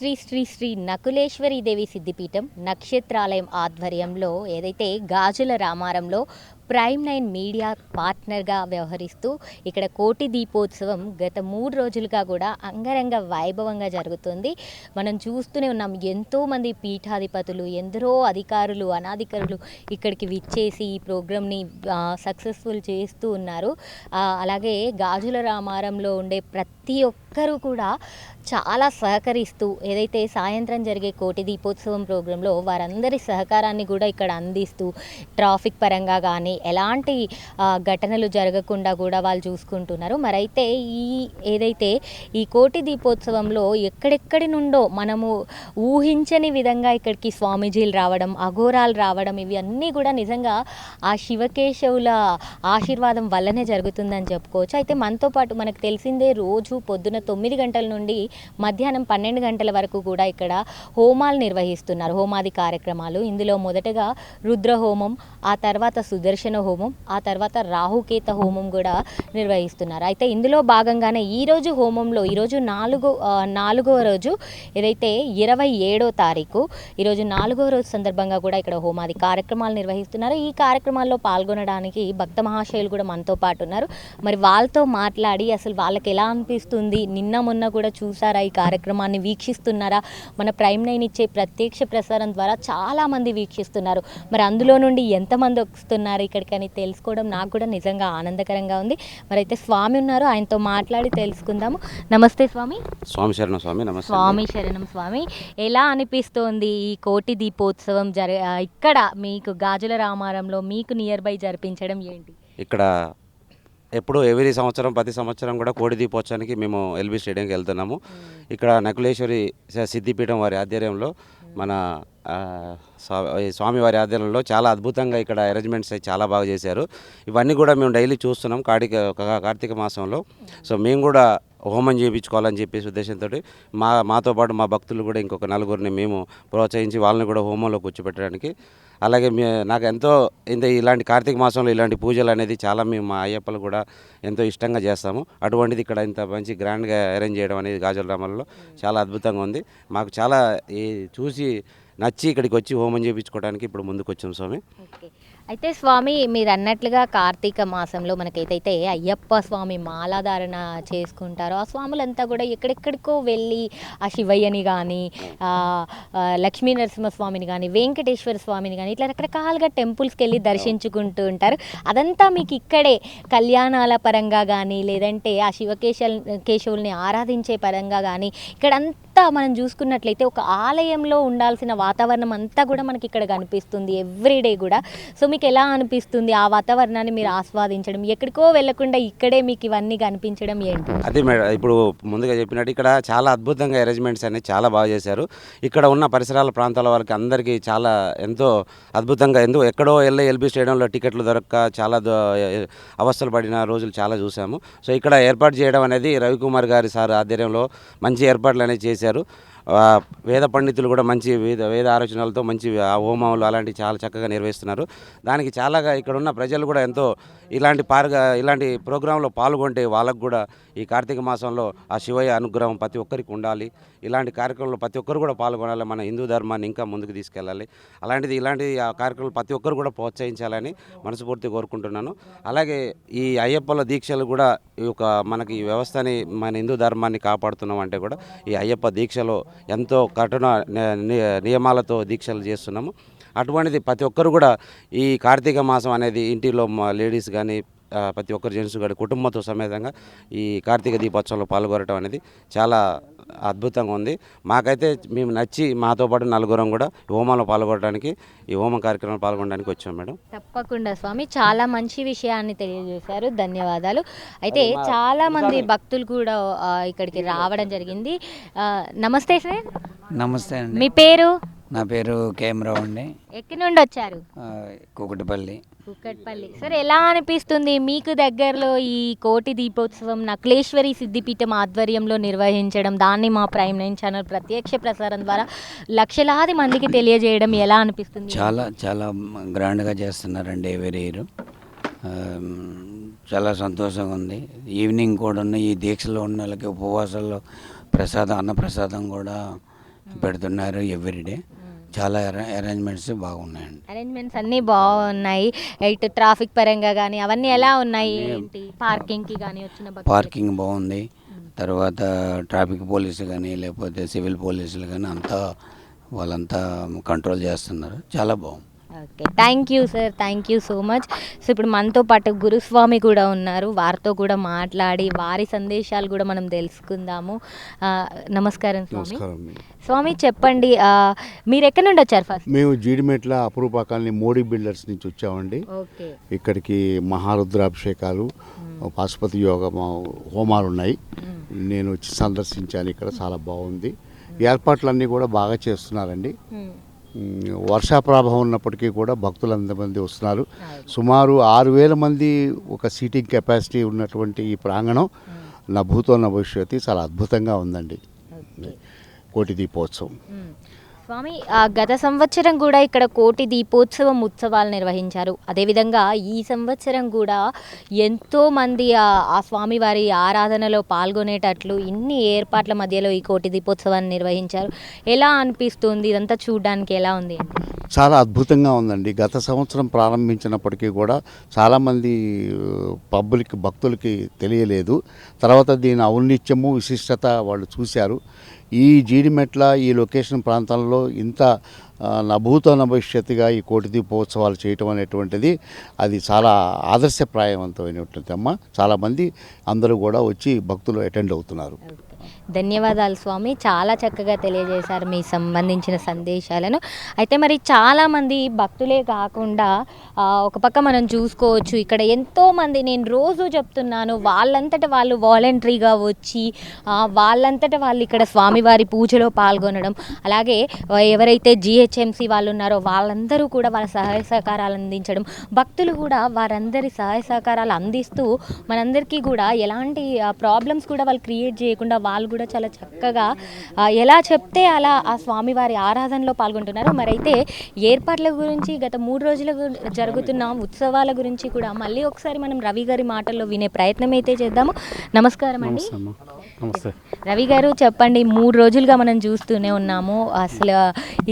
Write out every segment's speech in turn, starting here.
శ్రీ శ్రీ శ్రీ నకులేశ్వరి దేవి సిద్ధిపీఠం నక్షత్రాలయం ఆధ్వర్యంలో ఏదైతే గాజుల రామారంలో ప్రైమ్ నైన్ మీడియా పార్ట్నర్గా వ్యవహరిస్తూ ఇక్కడ కోటి దీపోత్సవం గత మూడు రోజులుగా కూడా అంగరంగ వైభవంగా జరుగుతుంది. మనం చూస్తూనే ఉన్నాం ఎంతోమంది పీఠాధిపతులు ఎందరో అధికారులు అనాధికారులు ఇక్కడికి విచ్చేసి ఈ ప్రోగ్రామ్ని సక్సెస్ఫుల్ చేస్తూ ఉన్నారు. అలాగే గాజుల రామారంలో ఉండే ప్రతి ఒక్క ఒక్కరూ కూడా చాలా సహకరిస్తూ ఏదైతే సాయంత్రం జరిగే కోటి దీపోత్సవం ప్రోగ్రాంలో వారందరి సహకారాన్ని కూడా ఇక్కడ అందిస్తూ ట్రాఫిక్ పరంగా కానీ ఎలాంటి ఘటనలు జరగకుండా కూడా వాళ్ళు చూసుకుంటున్నారు. మరైతే ఈ ఏదైతే ఈ కోటి దీపోత్సవంలో ఎక్కడెక్కడి నుండో మనము ఊహించని విధంగా ఇక్కడికి స్వామీజీలు రావడం అఘోరాలు రావడం ఇవి అన్నీ కూడా నిజంగా ఆ శివకేశవుల ఆశీర్వాదం వల్లనే జరుగుతుందని చెప్పుకోవచ్చు. అయితే మనతో పాటు మనకు తెలిసిందే రోజు పొద్దున తొమ్మిది గంటల నుండి మధ్యాహ్నం పన్నెండు గంటల వరకు కూడా ఇక్కడ హోమాలు నిర్వహిస్తున్నారు. హోమాది కార్యక్రమాలు. ఇందులో మొదటగా రుద్ర హోమం ఆ తర్వాత సుదర్శన హోమం ఆ తర్వాత రాహుకేత హోమం కూడా నిర్వహిస్తున్నారు. అయితే ఇందులో భాగంగానే ఈరోజు హోమంలో ఈరోజు నాలుగో నాలుగో నాలుగవ రోజు ఏదైతే ఇరవై ఏడో తారీఖు ఈరోజు నాలుగో రోజు సందర్భంగా కూడా ఇక్కడ హోమాది కార్యక్రమాలు నిర్వహిస్తున్నారు. ఈ కార్యక్రమాల్లో పాల్గొనడానికి భక్త మహాశయులు కూడా మనతో పాటు ఉన్నారు. మరి వాళ్ళతో మాట్లాడి అసలు వాళ్ళకి ఎలా అనిపిస్తుంది? నిన్న మొన్న కూడా చూసారా ఈ కార్యక్రమాన్ని వీక్షిస్తున్నారా? మన ప్రైమ్ నైన్ ఇచ్చే ప్రత్యక్ష ప్రసారం ద్వారా చాలామంది వీక్షిస్తున్నారు. మరి అందులో నుండి ఎంతమంది వస్తున్నారు ఇక్కడికి అని తెలుసుకోవడం నాకు కూడా నిజంగా ఆనందకరంగా ఉంది. మరి అయితే స్వామి ఉన్నారు ఆయనతో మాట్లాడి తెలుసుకుందాము. నమస్తే స్వామి. స్వామి శరణ స్వామి నమస్తే స్వామి శరణం స్వామి. ఎలా అనిపిస్తోంది ఈ కోటి దీపోత్సవం జరి ఇక్కడ మీకు గాజుల రామారంలో మీకు నియర్ బై జరిపించడం ఏంటి? ఇక్కడ ఎప్పుడు ఎవ్రీ సంవత్సరం ప్రతి సంవత్సరం కూడా కోడి దీపోత్సవానికి మేము ఎల్బీ స్టేడియంకి వెళ్తున్నాము. ఇక్కడ నకులేశ్వరి సిద్ధిపీఠం వారి ఆధ్వర్యంలో మన ఆ, స్వా- ఈ స్వామి వారి ఆధ్వర్యంలో చాలా అద్భుతంగా ఇక్కడ అరేంజ్మెంట్స్ చాలా బాగా చేశారు. ఇవన్నీ కూడా మేము డైలీ చూస్తున్నాం. కార్తీక కార్తీక మాసంలో. సో మేము కూడా హోమం చేయించుకోవాలని చెప్పేసి ఉద్దేశంతో మా మాతో పాటు మా భక్తులు కూడా ఇంకొక నలుగురిని మేము ప్రోత్సహించి వాళ్ళని కూడా హోమంలో కూర్చోబెట్టడానికి. అలాగే మే నాకు ఎంతో ఇంత ఇలాంటి కార్తీక మాసంలో ఇలాంటి పూజలు అనేది చాలా మేము మా అయ్యప్పలు కూడా ఎంతో ఇష్టంగా చేస్తాము. అటువంటిది ఇక్కడ ఇంత మంచి గ్రాండ్గా అరేంజ్ చేయడం అనేది గాజుల రామంలో చాలా అద్భుతంగా ఉంది. మాకు చాలా ఈ చూసి నచ్చి ఇక్కడికి వచ్చి హోమం చేయించుకోవడానికి ఇప్పుడు ముందుకు వచ్చాం స్వామి. ఓకే. అయితే స్వామి మీరు అన్నట్లుగా కార్తీక మాసంలో మనకైతే అయ్యప్ప స్వామి మాలాధారణ చేసుకుంటారో ఆ స్వాములంతా కూడా ఎక్కడెక్కడికో వెళ్ళి ఆ శివయ్యని కానీ లక్ష్మీ నరసింహస్వామిని కానీ వెంకటేశ్వర స్వామిని కానీ ఇట్లా రకరకాలుగా టెంపుల్స్కి వెళ్ళి దర్శించుకుంటూ ఉంటారు. అదంతా మీకు ఇక్కడే కళ్యాణాల పరంగా కానీ లేదంటే ఆ శివకేశ కేశవుల్ని ఆరాధించే పరంగా కానీ అంతా మనం చూసుకున్నట్లయితే ఒక ఆలయంలో ఉండాల్సిన వాతావరణం అంతా కూడా మనకి ఇక్కడ కనిపిస్తుంది ఎవ్రీడే కూడా. సో మీకు ఎలా అనిపిస్తుంది ఆ వాతావరణాన్ని మీరు ఆస్వాదించడం? ఎక్కడికో వెళ్ళకుండా ఇక్కడే మీకు ఇవన్నీ కనిపించడం ఏంటి? అదే మేడం ఇప్పుడు ముందుగా చెప్పినట్టు ఇక్కడ చాలా అద్భుతంగా అరేంజ్మెంట్స్ అనేది చాలా బాగా చేశారు. ఇక్కడ ఉన్న పరిసరాల ప్రాంతాల వాళ్ళకి అందరికీ చాలా ఎంతో అద్భుతంగా ఎందుకు ఎక్కడో వెళ్ళి ఎల్బీ స్టేడియంలో టికెట్లు దొరక్క చాలా అవస్థలు పడిన రోజులు చాలా చూసాము. సో ఇక్కడ ఏర్పాటు చేయడం అనేది రవికుమార్ గారి సార్ ఆధ్వర్యంలో మంచి ఏర్పాట్లు అనేవి చేశారు. ఆ, వేద పండితులు కూడా మంచి వేద వేద ఆలోచనలతో మంచి హోమాలు అలాంటివి చాలా చక్కగా నిర్వహిస్తున్నారు. దానికి చాలాగా ఇక్కడ ఉన్న ప్రజలు కూడా ఎంతో ఇలాంటి పారుగా ఇలాంటి ప్రోగ్రాంలో పాల్గొంటే వాళ్ళకు కూడా ఈ కార్తీక మాసంలో ఆ శివయ్య అనుగ్రహం ప్రతి ఒక్కరికి ఉండాలి. ఇలాంటి కార్యక్రమంలో ప్రతి ఒక్కరు కూడా పాల్గొనాలి మన హిందూ ధర్మాన్ని ఇంకా ముందుకు తీసుకెళ్ళాలి. అలాంటిది ఇలాంటి ఆ కార్యక్రమాలు ప్రతి ఒక్కరు కూడా ప్రోత్సహించాలని మనస్ఫూర్తి కోరుకుంటున్నాను. అలాగే ఈ అయ్యప్పల దీక్షలు కూడా ఈ యొక్క మనకి ఈ వ్యవస్థని మన హిందూ ధర్మాన్ని కాపాడుతున్నాం అంటే కూడా ఈ అయ్యప్ప దీక్షలో ఎంతో కఠిన ని- నియమాలతో దీక్షలు చేస్తున్నాము. అటువంటిది ప్రతి ఒక్కరు కూడా ఈ కార్తీక మాసం అనేది ఇంటిలో మా లేడీస్ కానీ ప్రతి ఒక్కరు జెంట్స్ కానీ కుటుంబంతో సమేతంగా ఈ కార్తీక దీపోత్సవంలో పాల్గొనడం అనేది చాలా అద్భుతంగా ఉంది. మాకైతే మేము నచ్చి మాతో పాటు నలుగురం కూడా ఈ హోమంలో పాల్గొనడానికి ఈ హోమం కార్యక్రమంలో పాల్గొనడానికి వచ్చాం మేడం. తప్పకుండా స్వామి. చాలా మంచి విషయాన్ని తెలియజేశారు. ధన్యవాదాలు. అయితే చాలా మంది భక్తులు కూడా ఇక్కడికి రావడం జరిగింది. ఆ, నమస్తే సార్. నమస్తే అండి. మీ పేరు? నా పేరు కేమరావు అండి. ఎక్కడి నుండి వచ్చారు? కూకటిపల్లి. కుక్కట్పల్లి సార్ ఎలా అనిపిస్తుంది? మీకు దగ్గరలో ఈ కోటి దీపోత్సవం నక్లేశ్వరి సిద్ధిపీఠం ఆధ్వర్యంలో నిర్వహించడం దాన్ని మా ప్రైమ్ నైన్ ఛానల్ ప్రత్యక్ష ప్రసారం ద్వారా లక్షలాది మందికి తెలియజేయడం ఎలా అనిపిస్తుంది? చాలా చాలా గ్రాండ్గా చేస్తున్నారండి ఎవరి ఇయర్ చాలా సంతోషంగా ఉంది. ఈవినింగ్ కూడా ఉన్న ఈ దీక్షలో ఉన్న వాళ్ళకి ఉపవాసాల్లో ప్రసాదం అన్నప్రసాదం కూడా పెడుతున్నారు ఎవ్రీడే చాలా అరే- అరేంజ్మెంట్స్ బాగున్నాయండి. అరేంజ్మెంట్స్ అన్నీ బాగున్నాయి. ఇటు ట్రాఫిక్ పరంగా కానీ అవన్నీ ఎలా ఉన్నాయి? ఏంటి? పార్కింగ్కి కానీ వచ్చిన? పార్కింగ్ బాగుంది. తర్వాత ట్రాఫిక్ పోలీసులు కానీ లేకపోతే సివిల్ పోలీసులు కానీ అంతా వాళ్ళంతా కంట్రోల్ చేస్తున్నారు. చాలా బాగుంది. Okay thank you sir thank you so much so ఇప్పుడు మనతో పాటు గురుస్వామి కూడా ఉన్నారు. వారితో కూడా మాట్లాడి వారి సందేశాలు కూడా మనం తెలుసుకుందాము. నమస్కారం స్వామి. స్వామి చెప్పండి మీరు ఎక్కడి నుండి వచ్చారు ఫస్ట్ మేము జీడిమెట్ల అపురూప కాలనీ మోడీ బిల్డర్స్ నుంచి వచ్చామండి. ఇక్కడికి మహారుద్రాభిషేకాలు పాశుపతి యోగ హోమాలు ఉన్నాయి. నేను వచ్చి సందర్శించాను. ఇక్కడ చాలా బాగుంది. ఏర్పాట్లన్నీ కూడా బాగా చేస్తున్నారండి. ఉమ్, వర్షా ప్రభావం ఉన్నప్పటికీ కూడా భక్తులు అంతమంది వస్తున్నారు. సుమారు ఆరు వేల మంది ఒక సీటింగ్ కెపాసిటీ ఉన్నటువంటి ఈ ప్రాంగణం నా భూతో నా భవిష్యత్తు చాలా అద్భుతంగా ఉందండి. కోటి దీపోత్సవం. స్వామి ఆ, గత సంవత్సరం కూడా ఇక్కడ కోటి దీపోత్సవం ఉత్సవాలు నిర్వహించారు. అదేవిధంగా ఈ సంవత్సరం కూడా ఎంతో మంది ఆ ఆ స్వామివారి ఆరాధనలో పాల్గొనేటట్లు ఇన్ని ఏర్పాట్ల మధ్యలో ఈ కోటి దీపోత్సవాన్ని నిర్వహించారు. ఎలా అనిపిస్తుంది? ఇదంతా చూడడానికి ఎలా ఉంది? చాలా అద్భుతంగా ఉందండి. గత సంవత్సరం ప్రారంభించినప్పటికీ కూడా చాలామంది పబ్లిక్ భక్తులకి తెలియలేదు. తర్వాత దీని ఔన్నిత్యము విశిష్టత వాళ్ళు చూశారు. ఈ జీడిమెట్ల ఈ లొకేషన్ ప్రాంతంలో ఇంత నభూతన భవిష్యత్తుగా ఈ కోటి దీపోత్సవాలు చేయటం అనేటువంటిది అది చాలా ఆదర్శప్రాయవంతమైనటువంటి అమ్మ చాలామంది అందరూ కూడా వచ్చి భక్తులు అటెండ్ అవుతున్నారు. ధన్యవాదాలు స్వామి. చాలా చక్కగా తెలియజేశారు మీ సంబంధించిన సందేశాలను. అయితే మరి చాలామంది భక్తులే కాకుండా ఒక పక్క మనం చూసుకోవచ్చు. ఇక్కడ ఎంతోమంది నేను రోజు చెప్తున్నాను వాళ్ళంతట వాళ్ళు వాలంటరీగా వచ్చి వాళ్ళంతట వాళ్ళు ఇక్కడ స్వామివారి పూజలో పాల్గొనడం. అలాగే ఎవరైతే జిహెచ్ఎంసి వాళ్ళు ఉన్నారో వాళ్ళందరూ కూడా వాళ్ళ సహాయ సహకారాలు అందించడం. భక్తులు కూడా వారందరి సహాయ సహకారాలు అందిస్తూ మనందరికీ కూడా ఎలాంటి ప్రాబ్లమ్స్ కూడా వాళ్ళు క్రియేట్ చేయకుండా వాళ్ళు కూడా చాలా చక్కగా ఎలా చెప్తే అలా ఆ స్వామివారి ఆరాధనలో పాల్గొంటున్నారు మరైతే ఏర్పాట్ల గురించి గత మూడు రోజుల జరుగుతున్న ఉత్సవాల గురించి కూడా మళ్ళీ ఒకసారి మనం రవి గారి మాటల్లో వినే ప్రయత్నం అయితే చేద్దాము. నమస్కారం అండి. నమస్తే రవి గారు చెప్పండి మూడు రోజులుగా మనం చూస్తూనే ఉన్నాము. అసలు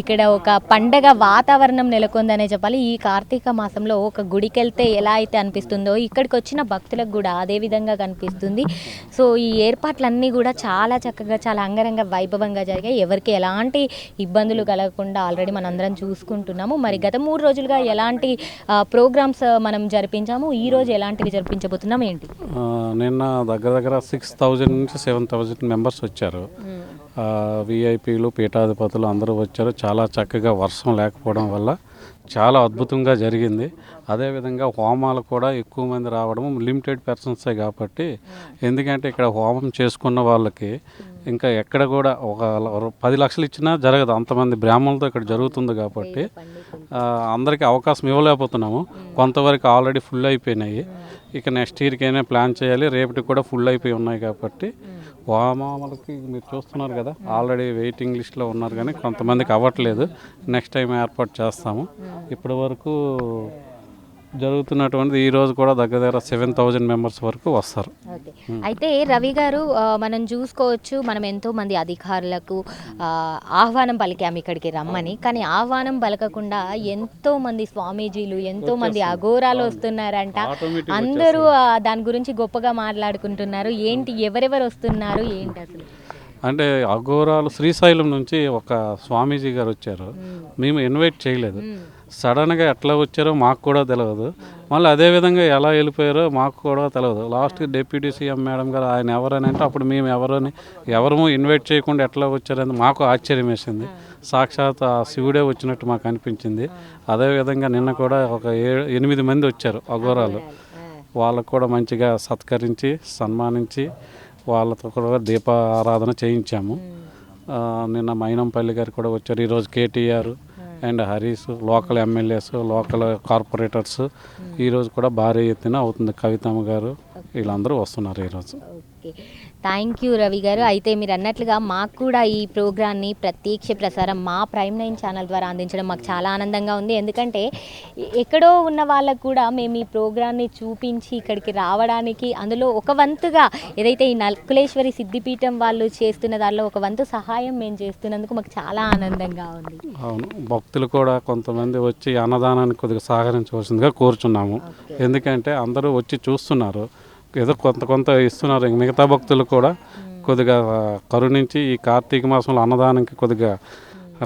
ఇక్కడ ఒక పండగ వాతావరణం నెలకొందనే చెప్పాలి. ఈ కార్తీక మాసంలో ఒక గుడికి వెళ్తే ఎలా అయితే అనిపిస్తుందో ఇక్కడికి వచ్చిన భక్తులకు కూడా అదే విధంగా కనిపిస్తుంది. సో ఈ ఏర్పాట్లన్నీ కూడా చాలా చక్కగా చాలా అంగరంగ వైభవంగా జరిగాయి. ఎవరికి ఎలాంటి ఇబ్బందులు కలగకుండా ఆల్రెడీ మనందరం చూసుకుంటున్నాము. మరి గత మూడు రోజులుగా ఎలాంటి ప్రోగ్రామ్స్ మనం జరిపించాము? ఈ రోజు ఎలాంటివి జరిపించబోతున్నాం ఏంటి? నిన్న దగ్గర దగ్గర సిక్స్ థౌజండ్ నుంచి సెవెన్ థౌజండ్ మెంబర్స్ వచ్చారు. విఐపీలు పీఠాధిపతులు అందరూ వచ్చారు. చాలా చక్కగా వర్షం లేకపోవడం వల్ల చాలా అద్భుతంగా జరిగింది. అదేవిధంగా హోమాలు కూడా ఎక్కువ మంది రావడం లిమిటెడ్ పర్సన్సే కాబట్టి. ఎందుకంటే ఇక్కడ హోమం చేసుకున్న వాళ్ళకి ఇంకా ఎక్కడ కూడా ఒక పది లక్షలు ఇచ్చినా జరగదు. అంతమంది బ్రాహ్మణులతో ఇక్కడ జరుగుతుంది కాబట్టి అందరికీ అవకాశం ఇవ్వలేకపోతున్నాము. కొంతవరకు ఆల్రెడీ ఫుల్ అయిపోయినాయి. ఇక నెక్స్ట్ ఇయర్కైనా ప్లాన్ చేయాలి. రేపటికి కూడా ఫుల్ అయిపోయి ఉన్నాయి కాబట్టి హోమాలకి మీరు చూస్తున్నారు కదా ఆల్రెడీ వెయిటింగ్ లిస్ట్లో ఉన్నారు కానీ కొంతమందికి అవ్వట్లేదు. నెక్స్ట్ టైం ఏర్పాటు చేస్తాము. ఇప్పటి వరకు జరుగుతున్నటువంటిది ఈ రోజు కూడా దగ్గర దగ్గర సెవెన్ థౌజండ్ మెంబర్స్ వరకు వస్తారు. అయితే రవి గారు మనం చూసుకోవచ్చు మనం ఎంతో మంది అధికారులకు ఆహ్వానం పలికాము ఇక్కడికి రమ్మని. కానీ ఆహ్వానం పలకకుండా ఎంతో మంది స్వామీజీలు ఎంతో మంది అఘోరాలు వస్తున్నారంట. అందరూ దాని గురించి గొప్పగా మాట్లాడుకుంటున్నారు. ఏంటి ఎవరెవరు వస్తున్నారు? ఏంటి అసలు? అంటే అఘోరాలు శ్రీశైలం నుంచి ఒక స్వామీజీ గారు వచ్చారు. మేము. ఇన్వైట్ చేయలేదు. సడన్గా ఎట్లా వచ్చారో మాకు కూడా తెలియదు మళ్ళీ అదే విధంగా ఎలా వెళ్ళిపోయారో మాకు కూడా తెలియదు లాస్ట్ డిప్యూటీ సీఎం మేడం గారు ఆయన ఎవరని అంటే అప్పుడు మేము ఎవరని ఎవరము ఇన్వైట్ చేయకుండా ఎట్లా వచ్చారని మాకు ఆశ్చర్యం వేసింది సాక్షాత్ ఆ శివుడే వచ్చినట్టు మాకు అనిపించింది. అదేవిధంగా నిన్న కూడా ఒక ఎనిమిది మంది వచ్చారు అఘోరాలు. వాళ్ళకు కూడా మంచిగా సత్కరించి సన్మానించి వాళ్ళతో కూడా దీపారాధన చేయించాము. నిన్న మైనంపల్లి గారు కూడా వచ్చారు. ఈరోజు KTR and Harish local MLAs local corporators ఈరోజు కూడా భారీ ఎత్తున అవుతుంది. కవితమ్మ గారు వీళ్ళందరూ వస్తున్నారు ఈరోజు ఓకే. థ్యాంక్ యూ రవి గారు. అయితే మీరు అన్నట్లుగా మాకు కూడా ఈ ప్రోగ్రాన్ని ప్రత్యక్ష ప్రసారం మా ప్రైమ్ నైన్ ఛానల్ ద్వారా అందించడం మాకు చాలా ఆనందంగా ఉంది. ఎందుకంటే ఎక్కడో ఉన్న వాళ్ళకు కూడా మేము ఈ ప్రోగ్రాన్ని చూపించి ఇక్కడికి రావడానికి అందులో ఒక వంతుగా ఏదైతే ఈ నల్కులేశ్వరి సిద్ధిపీఠం వాళ్ళు చేస్తున్న దానిలో ఒక వంతు సహాయం మేము చేస్తున్నందుకు మాకు చాలా ఆనందంగా ఉంది. అవును. భక్తులు కూడా కొంతమంది వచ్చి అన్నదానానికి కొద్దిగా సహకరించవలసిందిగా కోరుచున్నాము. ఎందుకంటే అందరూ వచ్చి చూస్తున్నారు. ఏదో కొంత కొంత ఇస్తున్నారు. మిగతా భక్తులు కూడా కొద్దిగా కరుణించి ఈ కార్తీక మాసంలో అన్నదానానికి కొద్దిగా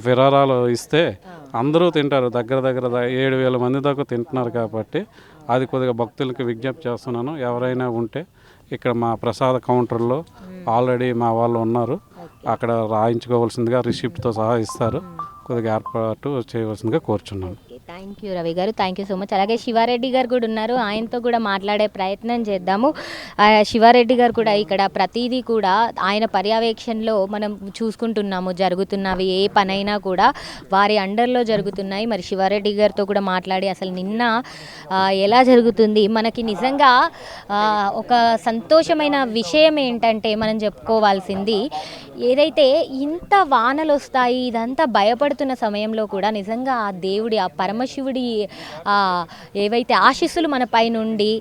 విరాళాలు ఇస్తే అందరూ తింటారు. దగ్గర దగ్గర ఏడు వేల మంది దాకా తింటున్నారు కాబట్టి అది కొద్దిగా భక్తులకి విజ్ఞప్తి చేస్తున్నాను. ఎవరైనా ఉంటే ఇక్కడ మా ప్రసాద కౌంటర్లో ఆల్రెడీ మా వాళ్ళు ఉన్నారు. అక్కడ రాయించుకోవాల్సిందిగా రిసిప్ట్తో సహా ఇస్తారు. కొద్దిగా ఏర్పాటు చేయవలసిందిగా కోరుచున్నాను. థ్యాంక్ యూ రవి గారు. థ్యాంక్ యూ సో మచ్ అలాగే శివారెడ్డి గారు కూడా ఉన్నారు. ఆయనతో కూడా మాట్లాడే ప్రయత్నం చేద్దాము. శివారెడ్డి గారు కూడా ఇక్కడ ప్రతిదీ కూడా ఆయన పర్యవేక్షణలో మనం చూసుకుంటున్నాము. జరుగుతున్నవి ఏ పనైనా కూడా వారి అండర్లో జరుగుతున్నాయి. మరి శివారెడ్డి గారితో కూడా మాట్లాడి అసలు నిన్న ఎలా జరుగుతుంది? మనకి నిజంగా ఒక సంతోషమైన విషయం ఏంటంటే మనం చెప్పుకోవాల్సింది ఏదైతే ఇంత వానలు వస్తాయి ఇదంతా భయపడుతున్న సమయంలో కూడా నిజంగా ఆ దేవుడి ఆ పరమశివుడి ఏవైతే ఆశీస్సులు మన పైనుండి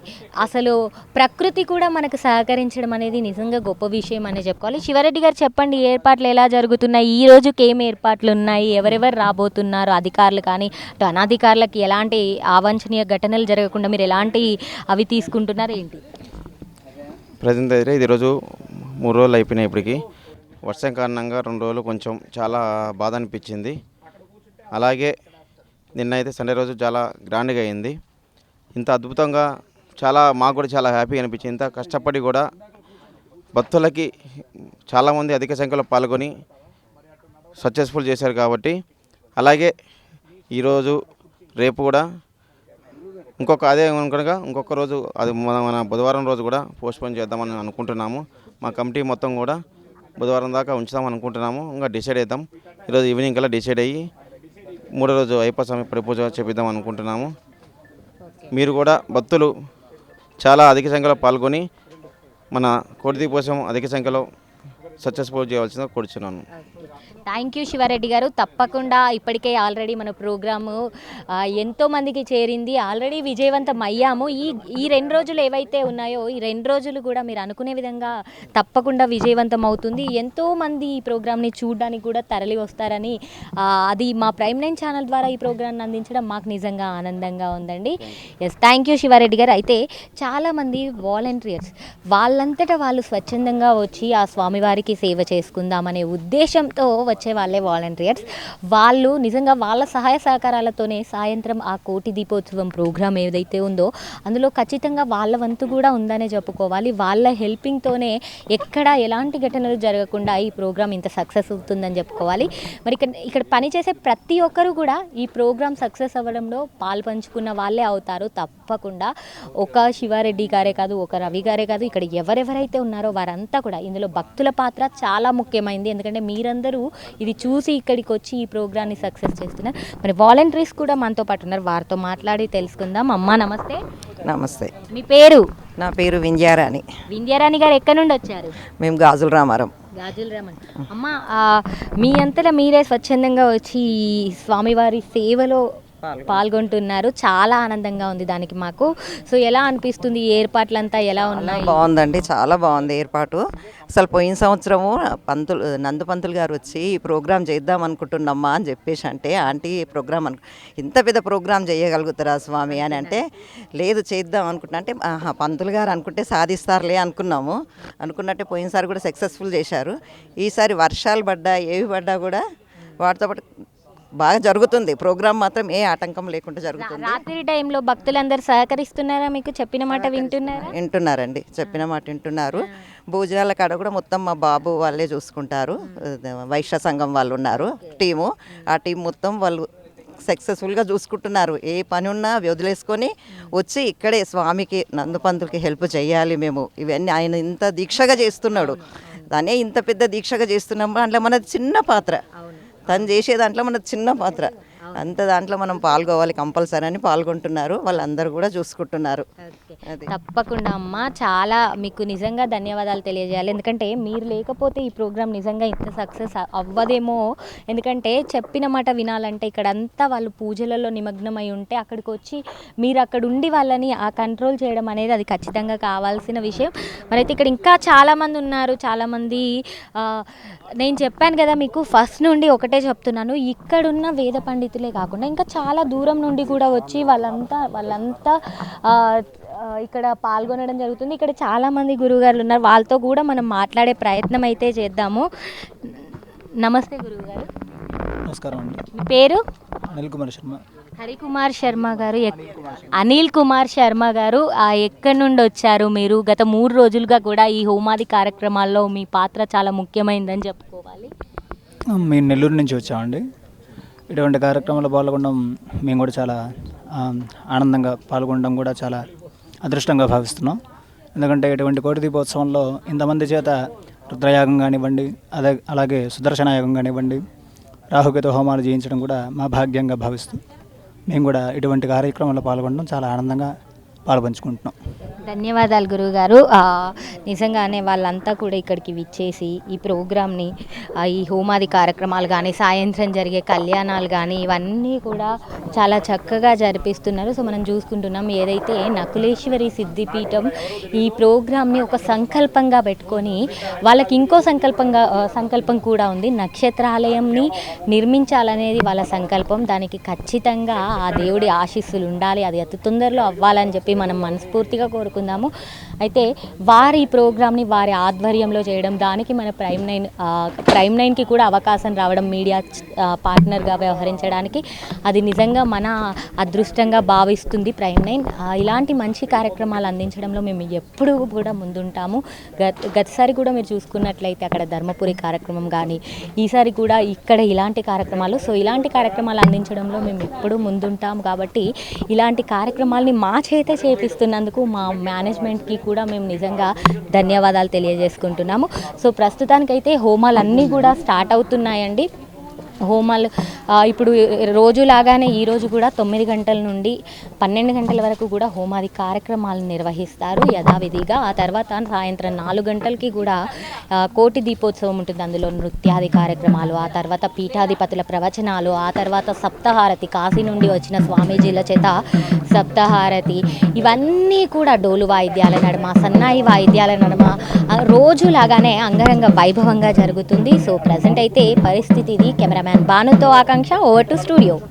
అసలు ప్రకృతి కూడా మనకు సహకరించడం అనేది నిజంగా గొప్ప విషయం అని చెప్పుకోవాలి. శివరెడ్డి గారు చెప్పండి ఏర్పాట్లు ఎలా జరుగుతున్నాయి? ఈ రోజుకి ఏం ఏర్పాట్లు ఉన్నాయి? ఎవరెవరు రాబోతున్నారు? అధికారులు కానీ అటు అనధికారులకు ఎలాంటి అవాంఛనీయ ఘటనలు జరగకుండా మీరు ఎలాంటి అవి తీసుకుంటున్నారు ఏంటి? ప్రజెంట్ అయితే ఇది ఈరోజు మూడు రోజులు అయిపోయినాయి ఇప్పటికి. వర్షం కారణంగా రెండు రోజులు కొంచెం చాలా బాధ అనిపించింది. అలాగే నిన్న అయితే సండే రోజు చాలా గ్రాండ్గా అయింది. ఇంత అద్భుతంగా చాలా మాకు కూడా చాలా హ్యాపీగా అనిపించింది. ఇంత కష్టపడి కూడా భక్తులకి చాలామంది అధిక సంఖ్యలో పాల్గొని సక్సెస్ఫుల్ చేశారు కాబట్టి. అలాగే ఈరోజు రేపు కూడా ఇంకొక అదే కనుక ఇంకొక రోజు అది మన మన బుధవారం రోజు కూడా పోస్ట్పోన్ చేద్దామని అనుకుంటున్నాము. మా కమిటీ మొత్తం కూడా బుధవారం దాకా ఉంచుదాం అనుకుంటున్నాము. ఇంకా డిసైడ్ అవుతాం ఈరోజు ఈవినింగ్ కల్లా డిసైడ్ అయ్యి మూడో రోజు అయ్యప్ప స్వామి ప్రపూజ చేపిద్దాం అనుకుంటున్నాము. మీరు కూడా భక్తులు చాలా అధిక సంఖ్యలో పాల్గొని మన కోటి కోసం అధిక సంఖ్యలో సక్సెస్ఫుల్ చేయవలసిందిగా కూర్చున్నాను. థ్యాంక్ యూ శివారెడ్డి గారు. తప్పకుండా ఇప్పటికే ఆల్రెడీ మన ప్రోగ్రాము ఎంతో మందికి చేరింది. ఆల్రెడీ విజయవంతం అయ్యాము. ఈ ఈ రెండు రోజులు ఏవైతే ఉన్నాయో ఈ రెండు రోజులు కూడా మీరు అనుకునే విధంగా తప్పకుండా విజయవంతం అవుతుంది. ఎంతో మంది ఈ ప్రోగ్రామ్ని చూడడానికి కూడా తరలి వస్తారని అది మా ప్రైమ్ నైన్ ఛానల్ ద్వారా ఈ ప్రోగ్రామ్ని అందించడం మాకు నిజంగా ఆనందంగా ఉందండి. ఎస్ థ్యాంక్ యూ శివారెడ్డి గారు. అయితే చాలామంది వాలంటీర్స్ వాళ్ళంతటా వాళ్ళు స్వచ్ఛందంగా వచ్చి ఆ స్వామివారికి సేవ చేసుకుందామనే ఉద్దేశంతో వచ్చే వాళ్ళే వాలంటీర్స్. వాళ్ళు నిజంగా వాళ్ళ సహాయ సహకారాలతోనే సాయంత్రం ఆ కోటి దీపోత్సవం ప్రోగ్రామ్ ఏదైతే ఉందో అందులో ఖచ్చితంగా వాళ్ళ వంతు కూడా ఉందనే చెప్పుకోవాలి. వాళ్ళ హెల్పింగ్తోనే ఎక్కడ ఎలాంటి ఘటనలు జరగకుండా ఈ ప్రోగ్రామ్ ఇంత సక్సెస్ అవుతుందని చెప్పుకోవాలి. మరి ఇక్కడ ఇక్కడ పనిచేసే ప్రతి ఒక్కరు కూడా ఈ ప్రోగ్రామ్ సక్సెస్ అవ్వడంలో పాలు పంచుకున్న వాళ్ళే అవుతారు తప్పకుండా. ఒక శివారెడ్డి గారే కాదు ఒక రవి గారే కాదు ఇక్కడ ఎవరెవరైతే ఉన్నారో వారంతా కూడా ఇందులో భక్తుల పాత్ర చాలా ముఖ్యమైనది ఎందుకంటే మీరందరూ ఇది చూసి ఇక్కడికి వచ్చి ఈ ప్రోగ్రామ్ని సక్సెస్ చేస్తున్నారు. మరి వాలంటీర్స్ కూడా మనతో పాటు ఉన్నారు. వారితో మాట్లాడి తెలుసుకుందాం. అమ్మా నమస్తే. నమస్తే. మీ పేరు? నా పేరు వింధ్యారాణి. వింధ్యారాణి గారు ఎక్కడి నుండి వచ్చారు? మేము గాజుల రామారం. గాజుల అమ్మ ఆ, మీ అంతటా మీరే స్వచ్ఛందంగా వచ్చి ఈ స్వామివారి సేవలో పాల్గొంటున్నారు. చాలా ఆనందంగా ఉంది దానికి మాకు. సో ఎలా అనిపిస్తుంది ఏర్పాట్లంతా? ఎలా ఉన్నాయి? బాగుందండి. చాలా బాగుంది ఏర్పాటు. అసలు పోయిన సంవత్సరము పంతులు నందు పంతులు గారు వచ్చి ఈ ప్రోగ్రామ్ చేద్దాం అనుకుంటున్నామ్మా అని చెప్పేసి అంటే ఆంటీ ఈ ప్రోగ్రామ్ అను ఇంత పెద్ద ప్రోగ్రామ్ చేయగలుగుతారా స్వామి? అని అంటే లేదు చేద్దాం అనుకుంటున్నా. అంటే పంతులు గారు అనుకుంటే సాధిస్తారులే అనుకున్నాము. అనుకున్నట్టే పోయినసారి కూడా సక్సెస్ఫుల్ చేశారు. ఈసారి వర్షాలు పడ్డా ఏవి పడ్డా కూడా వాటితో పాటు బాగా జరుగుతుంది. ప్రోగ్రామ్ మాత్రం ఏ ఆటంకం లేకుండా జరుగుతుంది. రాత్రి టైంలో భక్తులందరూ సహకరిస్తున్నారా మీకు? చెప్పిన మాట వింటున్నారా? వింటున్నారండి. చెప్పిన మాట వింటున్నారు. భోజనాల కాడ కూడా మొత్తం మా బాబు వాళ్ళే చూసుకుంటారు. వైశ్య సంఘం వాళ్ళు ఉన్నారు. టీము. ఆ. టీం మొత్తం వాళ్ళు సక్సెస్ఫుల్గా చూసుకుంటున్నారు. ఏ పని ఉన్నా వదిలేసుకొని వచ్చి ఇక్కడే స్వామికి నందుపంతులకి హెల్ప్ చేయాలి మేము. ఇవన్నీ ఆయన ఇంత దీక్షగా చేస్తున్నాడు. దానే ఇంత పెద్ద దీక్షగా చేస్తున్నాము అందులో మనది చిన్న పాత్ర. తను చేసే దాంట్లో మన చిన్న పాత్ర. అంత దాంట్లో మనం పాల్గొవాలి కంపల్సరీ అని పాల్గొంటున్నారు. వాళ్ళందరూ కూడా చూసుకుంటున్నారు. తప్పకుండా అమ్మ. చాలా మీకు నిజంగా ధన్యవాదాలు తెలియజేయాలి. ఎందుకంటే మీరు లేకపోతే ఈ ప్రోగ్రామ్ నిజంగా ఇంత సక్సెస్ అవ్వదేమో. ఎందుకంటే చెప్పిన మాట వినాలంటే ఇక్కడ అంతా వాళ్ళు పూజలలో నిమగ్నమై ఉంటే అక్కడికి వచ్చి మీరు అక్కడ ఉండి వాళ్ళని ఆ కంట్రోల్ చేయడం అనేది అది ఖచ్చితంగా కావాల్సిన విషయం. మరైతే ఇక్కడ ఇంకా చాలామంది ఉన్నారు. చాలామంది నేను చెప్పాను కదా మీకు ఫస్ట్ నుండి ఒకటే చెప్తున్నాను. ఇక్కడున్న వేద పండితులే కాకుండా ఇంకా చాలా దూరం నుండి కూడా వచ్చి వాళ్ళంతా వాళ్ళంతా ఇక్కడ పాల్గొనడం జరుగుతుంది. ఇక్కడ చాలామంది గురువుగారులు ఉన్నారు. వాళ్ళతో కూడా మనం మాట్లాడే ప్రయత్నం అయితే చేద్దాము. నమస్తే గురువుగారు. నమస్కారం అండి. మీ పేరు? అనిల్ కుమార్ శర్మ. హరికుమార్ శర్మ గారు. అనిల్ కుమార్ శర్మ గారు ఎక్కడి నుండి వచ్చారు మీరు? గత మూడు రోజులుగా కూడా ఈ హోమాది కార్యక్రమాల్లో మీ పాత్ర చాలా ముఖ్యమైనదని చెప్పుకోవాలి. మేము నెల్లూరు నుంచి వచ్చామండి. ఇటువంటి కార్యక్రమంలో పాల్గొనడం మేము కూడా చాలా ఆనందంగా పాల్గొనడం కూడా చాలా అదృష్టంగా భావిస్తున్నాం. ఎందుకంటే ఇటువంటి కోటి దీపోత్సవంలో ఇంతమంది చేత రుద్రయాగం కానివ్వండి అదే అలాగే సుదర్శనయాగం కానివ్వండి రాహుకేతు హోమాలు చేయించడం కూడా మా భాగ్యంగా భావిస్తూ మేము కూడా ఇటువంటి కార్యక్రమంలో పాల్గొనడం చాలా ఆనందంగా పాల్పంచుకుంటున్నాం. ధన్యవాదాలు గురువుగారు. నిజంగానే వాళ్ళంతా కూడా ఇక్కడికి విచ్చేసి ఈ ప్రోగ్రామ్ని ఈ హోమాది కార్యక్రమాలు కానీ సాయంత్రం జరిగే కళ్యాణాలు కానీ ఇవన్నీ కూడా చాలా చక్కగా జరిపిస్తున్నారు. సో మనం చూసుకుంటున్నాం ఏదైతే నకులేశ్వరి సిద్ధిపీఠం ఈ ప్రోగ్రామ్ని ఒక సంకల్పంగా పెట్టుకొని వాళ్ళకి ఇంకో సంకల్పంగా సంకల్పం కూడా ఉంది. నక్షత్రాలయంని నిర్మించాలనేది వాళ్ళ సంకల్పం. దానికి ఖచ్చితంగా ఆ దేవుడి ఆశీస్సులు ఉండాలి. అది అతి తొందరలో అవ్వాలని చెప్పి మనం మనస్ఫూర్తిగా కోరుకుందాము. అయితే వారి ఈ ప్రోగ్రామ్ని వారి ఆధ్వర్యంలో చేయడం దానికి మన ప్రైమ్ నైన్ ప్రైమ్ నైన్కి కూడా అవకాశం రావడం మీడియా పార్ట్నర్గా వ్యవహరించడానికి అది నిజంగా మన అదృష్టంగా భావిస్తుంది ప్రైమ్ నైన్. ఇలాంటి మంచి కార్యక్రమాలు అందించడంలో మేము ఎప్పుడూ కూడా ముందుంటాము. గత గతసారి కూడా మీరు చూసుకున్నట్లయితే అక్కడ ధర్మపురి కార్యక్రమం కానీ ఈసారి కూడా ఇక్కడ ఇలాంటి కార్యక్రమాలు సో ఇలాంటి కార్యక్రమాలు అందించడంలో మేము ఎప్పుడూ ముందుంటాం. కాబట్టి ఇలాంటి కార్యక్రమాల్ని మా చేత చేపిస్తున్నందుకు మా మేనేజ్మెంట్కి కూడా కూడా మేము నిజంగా ధన్యవాదాలు తెలియజేసుకుంటున్నాము. సో ప్రస్తుతానికైతే హోమాలన్నీ కూడా స్టార్ట్ అవుతున్నాయండి. హోమాలు ఇప్పుడు రోజులాగానే లాగానే ఈరోజు కూడా తొమ్మిది గంటల నుండి పన్నెండు గంటల వరకు కూడా హోమాది కార్యక్రమాలు నిర్వహిస్తారు యథావిధిగా. ఆ తర్వాత సాయంత్రం నాలుగు గంటలకి కూడా కోటి దీపోత్సవం ఉంటుంది. అందులో నృత్యాది కార్యక్రమాలు ఆ తర్వాత పీఠాధిపతుల ప్రవచనాలు ఆ తర్వాత సప్తహారతి కాశీ నుండి వచ్చిన స్వామీజీల చేత సప్తహారతి. ఇవన్నీ కూడా డోలు వాయిద్యాల నడుమ సన్నాయి వాయిద్యాల నడుమ. రోజులాగానే అంగరంగ వైభవంగా జరుగుతుంది. సో ప్రజెంట్ అయితే పరిస్థితి ఇది కెమెరామ్యాన్ భానుతో ఆకాంక్ష. સંખ્યા ઓવર ટુ સ્ટુડિયો